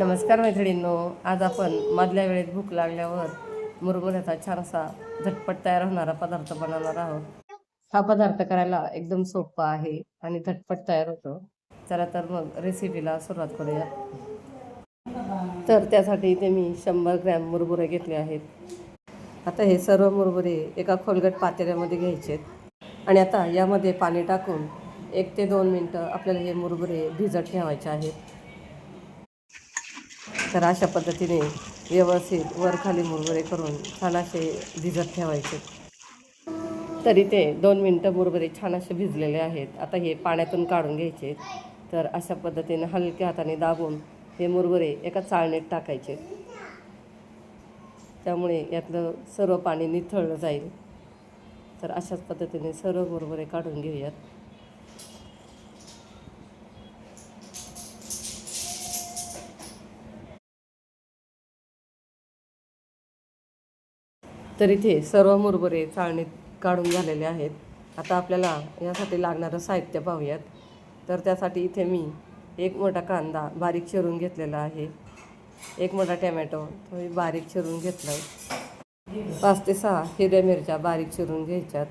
नमस्कार मैत्रिणींनो आज आपण मधल्या वेळेत भूक लागल्यावर मुरमुऱ्याचा छानसा झटपट तयार होणारा पदार्थ बनवणार आहोत. हा पदार्थ करायला एकदम सोपा आहे आणि झटपट तयार होतो. चला तर मग रेसिपीला सुरुवात करूया. तर त्यासाठी इथे मी शंभर ग्रॅम मुरमुरे घेतले आहेत. आता हे सर्व मुरमुरे एका खोलगट पातेल्यामध्ये घ्यायचे आणि आता यामध्ये पाणी टाकून एक ते दोन मिनटं आपल्याला हे मुरमुरे भिजत ठेवायचे आहेत. तर अशा पद्धतीने व्यवस्थित वरखाली मुरमुरे करून छान असे भिजत ठेवायचे. तरी ते दोन मिनटं मुरमुरे छान असे भिजलेले आहेत. आता हे पाण्यातून काढून घ्यायचे. तर अशा पद्धतीने हलक्या हाताने दाबून हे मुरमुरे एका चाळणीत टाकायचे. त्यामुळे यातलं सर्व पाणी निथळलं जाईल. तर अशाच पद्धतीने सर्व मुरमुरे काढून घेऊयात. तर इथे सर्व मुरमुरे चाळणीत काढून झालेले आहेत. आता आपल्याला यासाठी लागणारं साहित्य पाहूयात. तर त्यासाठी इथे मी एक मोठा कांदा बारीक चिरून घेतलेला आहे. एक मोठा टॅमॅटो तो मी बारीक चिरून घेतला. आहे पाच ते सहा हिरव्या मिरच्या बारीक चिरून घ्यायच्यात.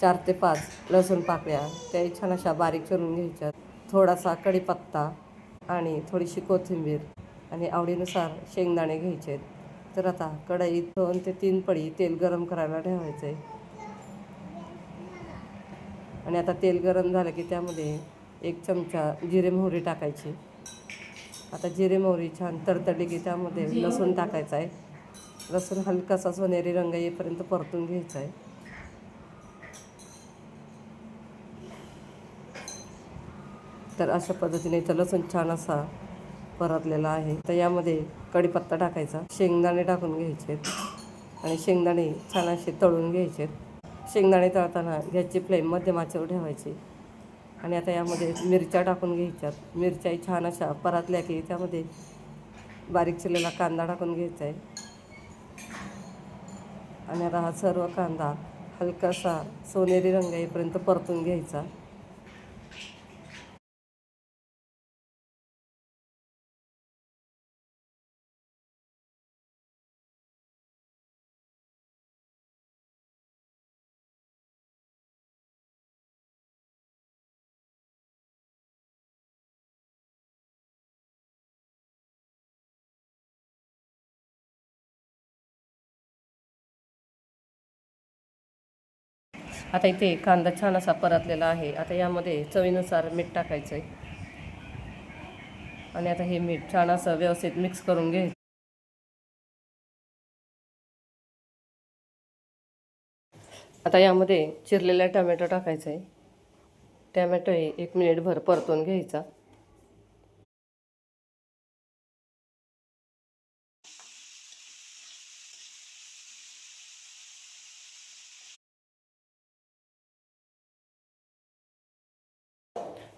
चार ते पाच लसूण पाकळ्या त्याही छान अशा बारीक चिरून घ्यायच्यात. थोडासा कढीपत्ता आणि थोडीशी कोथिंबीर आणि आवडीनुसार शेंगदाणे घ्यायचे आहेत तर आता कढईत दोन ते तीन पडी तेल गरम करायला ठेवायचं आहे आणि आता तेल गरम झालं की त्यामध्ये एक चमचा जिरे मोहरी टाकायची. आता जिरे मोहरी छान तडतडली की त्यामध्ये लसूण टाकायचा आहे लसूण हलकासा सोनेरी रंग येईपर्यंत परतून घ्यायचा आहे तर अशा पद्धतीने इथं लसूण छान असा परतलेला आहे. तर यामध्ये कढीपत्ता टाकायचा. शेंगदाणे टाकून घ्यायचे आणि शेंगदाणे छान असे तळून घ्यायचे शेंगदाणे तळताना गॅसची फ्लेम मध्यम आचेवर ठेवायची. आणि आता यामध्ये मिरच्या टाकून घ्यायच्यात. मिरच्याही छान अशा परतल्या की त्यामध्ये बारीक चिरलेला कांदा टाकून घ्यायचा आहे आणि आता हा सर्व कांदा हलकासा सोनेरी रंग येईपर्यंत परतून घ्यायचा. आता इथे कांदा छान असा परतलेला आहे. आता यामध्ये चवीनुसार मीठ टाकायचं आहे आणि आता हे मीठ छान असं व्यवस्थित मिक्स करून घ्यायचं आता यामध्ये चिरलेला टमॅटो टाकायचा आहे टमॅटो हे एक मिनिटभर परतून घ्यायचा.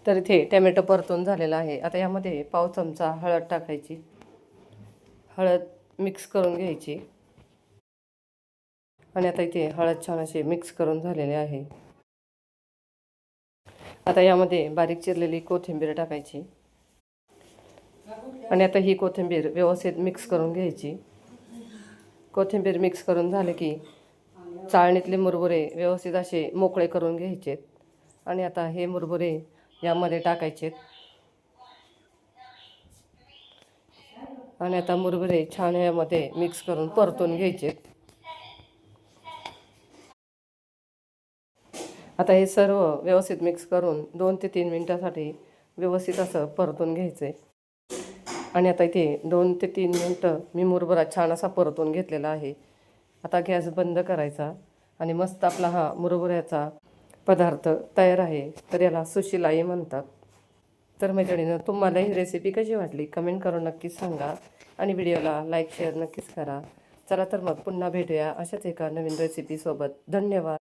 तर इथे टॅमॅटो परतून झालेला आहे. आता यामध्ये पाव चमचा हळद टाकायची. हळद मिक्स करून घ्यायची. आणि आता इथे हळद छान असे मिक्स करून झालेले आहे. आता यामध्ये बारीक चिरलेली कोथिंबीर टाकायची. आणि आता ही कोथिंबीर व्यवस्थित मिक्स करून घ्यायची. कोथिंबीर मिक्स करून झाले की चाळणीतले मुरमुरे व्यवस्थित असे मोकळे करून घ्यायचेत. आणि आता हे मुरमुरे यामध्ये टाकायचे आणि आता मुरमुरे छान यामध्ये मिक्स करून परतून घ्यायचे आता हे सर्व व्यवस्थित मिक्स करून दोन ते तीन मिनटासाठी व्यवस्थित असं परतून घ्यायचं आहे आणि आता इथे दोन ते तीन मिनटं मी मुरबरा छान असा परतून घेतलेला आहे. आता गॅस बंद करायचा आणि मस्त आपला हा मुरबऱ्याचा पदार्थ तयार आहे तर याला सुशिलाई म्हणतात. तर मैत्रिणीनं तुम्हाला ही रेसिपी कशी वाटली? कमेंट करून नक्कीच सांगा. आणि व्हिडिओला लाईक शेअर नक्कीच करा. चला तर मग पुन्हा भेटूया अशाच एका नवीन रेसिपीसोबत धन्यवाद.